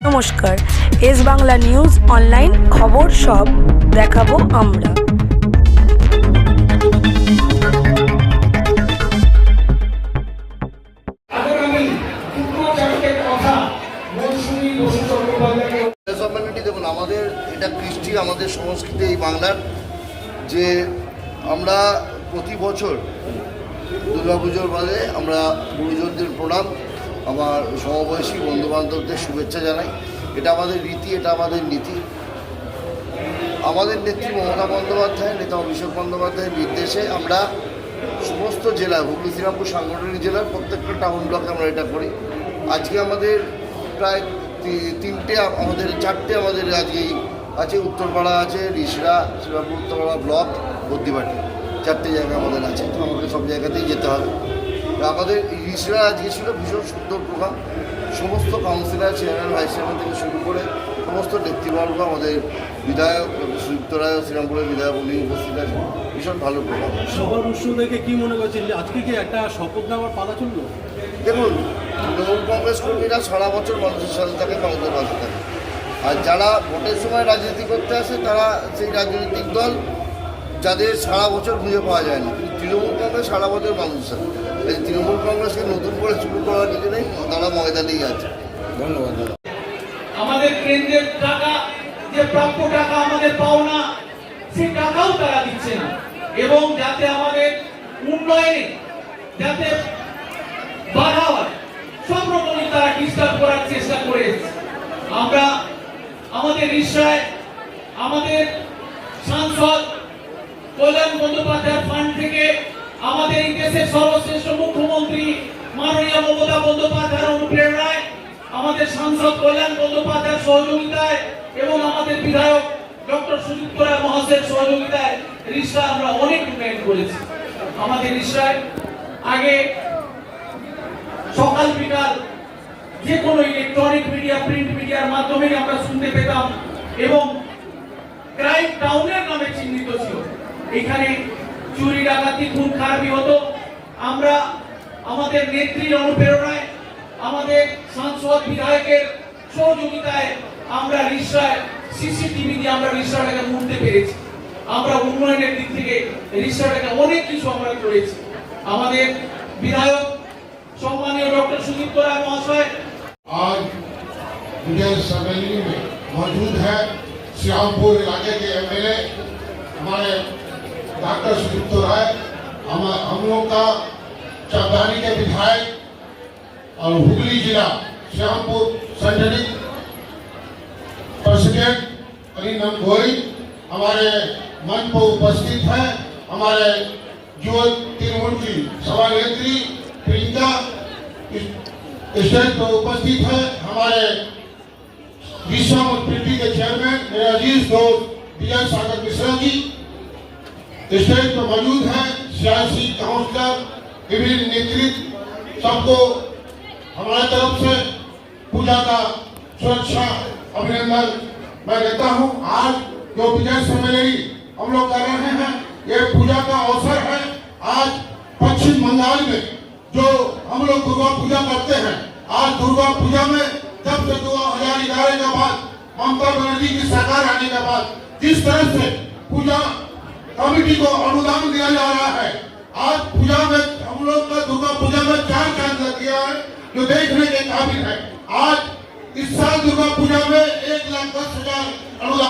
নমস্কার, S Bangla news online খবর সব দেখাবো আমরা। দেখুন, আমাদের এটা কৃষ্টি, আমাদের সংস্কৃতি এই বাংলার যে আমরা প্রতি বছর দুর্গাপুজোর বাদে আমরা গুরুজনদের প্রণাম আমার সমবয়সী বন্ধুবান্ধবদের শুভেচ্ছা জানাই। এটা আমাদের রীতি, এটা আমাদের নীতি। আমাদের নেত্রী মমতা বন্দ্যোপাধ্যায়, নেতা অভিষেক বন্দ্যোপাধ্যায়ের নির্দেশে আমরা সমস্ত জেলা, হুগলি, শ্রীরামপুর সাংগঠনিক জেলার প্রত্যেকটা টাউন ব্লকে আমরা এটা করি। আজকে আমাদের প্রায় তিনটে, আমাদের চারটে আমাদের আজকে আছে উত্তরপাড়া আছে, রিসরা, শ্রীরামপুর উত্তরপাড়া ব্লক বদ্যিবাটি চারটে জায়গা আমাদের আছে, তো আমাদের সব জায়গাতেই যেতে হবে। আমাদের এই রিসরা আজকে ছিল ভীষণ সুন্দর প্রোগ্রাম। সমস্ত কাউন্সিলর চেয়ারম্যান ভাইস চেয়ারম্যান থেকে শুরু করে সমস্ত নেতৃবর্গ আমাদের বিধায়ক সুযুক্ত রায় শ্রীরামপুরের বিধায়ক উনি উপস্থিত আছেন। ভীষণ ভালো প্রোগ্রাম। সবার উৎস দেখে কি মনে করছেন যে আজকে কি একটা শপথ নেওয়ার পালা চলল? দেখুন তৃণমূল কংগ্রেস কর্মীরা সারা বছর মানুষের সাথে থাকে মানুষের পাশে থাকে। আর যারা ভোটের সময় রাজনীতি করতে আসে তারা সেই রাজনৈতিক দল যাদের সারা বছর খুঁজে পাওয়া যায় না কিন্তু তৃণমূল কংগ্রেস সারা বছর মানুষের সাথে এই তৃণমূল কংগ্রেসকে নতুন করে শুরু করার কিছু নেই তারা ময়দানেই আছে। ধন্যবাদ আমাদের কেন্দ্রের টাকা যে প্রাপ্য টাকা আমাদের পাওনা সেই টাকাও তারা দিচ্ছে না। এবং যাতে আমাদের উন্নয়নে যাতে বাধা হয় সব রকমই তারা ডিস্টার্ব করার চেষ্টা করে আমরা আমাদের ইচ্ছায় আমাদের সাংসদ কল্যাণ বন্দ্যোপাধ্যায়ের ফান্ড থেকে আমাদের এই দেশের সর্বশ্রেষ্ঠ মুখ্যমন্ত্রী মাননীয় মমতা বন্দ্যোপাধ্যায়ের অনুপ্রেরণায় আমাদের সাংসদ কল্যাণ বন্দ্যোপাধ্যায়ের সহযোগিতায় এবং আমাদের বিধায়ক ডক্টর সুযুক্ত রায় মহাশয়ের সহযোগিতায় রিক্সা আমরা অনেক উন্নয়ন করেছি। আমাদের রিক্সায় আগে সকাল বিকাল যে কোনো ইলেকট্রনিক মিডিয়া প্রিন্ট মিডিয়ার মাধ্যমে আমরা শুনতে পেতাম এবং ক্রাইম টাউনের নামে চিহ্নিত ছিল। এখানে চুরি ডাকাতি খুন খারাপি হতো আমরা আমাদের নেত্রীর অনুপ্রেরণায় আমাদের সাংসদ বিধায়কের সহযোগিতায় আমরা রিক্সায় সিসিটিভি দিয়ে আমরা রিক্সাটাকে মুড়তে পেরেছি আমরা উন্নয়নের দিক থেকে রিক্সাটাকে অনেক কিছু আমরা করেছি আমাদের বিধায়ক সম্মানীয় ডক্টর সুদীপ্ত রায় মহাশয় आज मुझे सम्मेलन में मौजूद है श्यामपुर इलाके के एमएलए हमारे डॉक्टर सुदीप्त राय हम हम लोग का चौधारी के विधायक और हुगली जिला, श्यामपुर संगठनिक प्रेसिडेंट अरिंदम गोई हमारे मंच पर उपस्थित है। हमारे युवा तृणमूल की सभानेत्री प्रियंका स्टेज पर उपस्थित है। हमारे विश्व प्रिंटी के चेयरमैन मेरे अज़ीज़ दोस्त विजय सागर मिश्रा जी। स्टेज पर मौजूद हैं सियासी काउंसलर, विभिन्न नेतृत्व, सबको हमारे तरफ़ से पूजा का सुरक्षा अभिनंदन मैं देता हूँ। आज जो विजय सम्मेलनी हम लोग कर रहे हैं, ये पूजा का अवसर है। आज पश्चिम बंगाल में जो हम लोग दुर्गा पूजा करते हैं, आज दुर्गा पूजा में जब से दो हज़ार ग्यारह के बाद, ममता बनर्जी की सरकार आने के बाद, जिस तरह से पूजा कमेटी को अनुदान दिया जा रहा है। आज पूजा में हम लोग का दुर्गा पूजा में चार चाँद लग गया है, जो देखने के काबिल है। आज इस साल दुर्गा पूजा में एक लाख दस हज़ार अनुदान